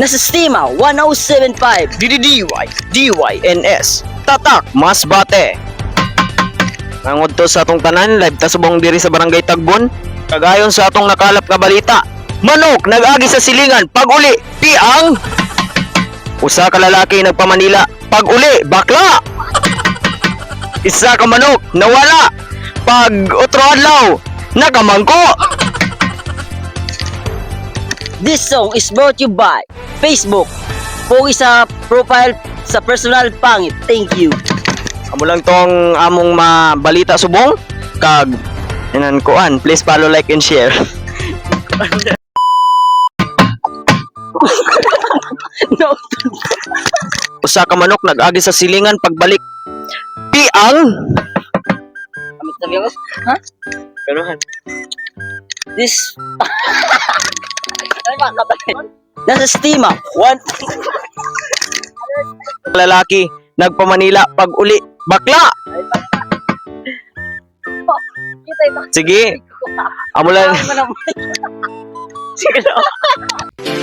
Nasa Stima 1075. DDDY, DYNS, Tatak, Masbate. Nangod to sa atong tanan, live ta subong diri sa barangay Tagbon. Kagayon sa atong nakalap nga balita. Manok nag-agi sa silingan pag uli, piang. Usa ka lalaki nagpamanila, pag uli, bakla. Isa ka manok, nawala. Pag otro adlaw, nakamangko. This song is brought to you by Facebook. Pogi sa profile sa personal pangit. Thank you. Amo lang tong among mabalita subong kag inan kuan please follow like and share no. usa ka manok nag-agi sa silingan pagbalik piang Amit sabi ko, ha? kanuhan This... Ay, makakatayin. Nasa Stima. One... lalaki nagpamanila pag uli bakla! Sige. Naman? sige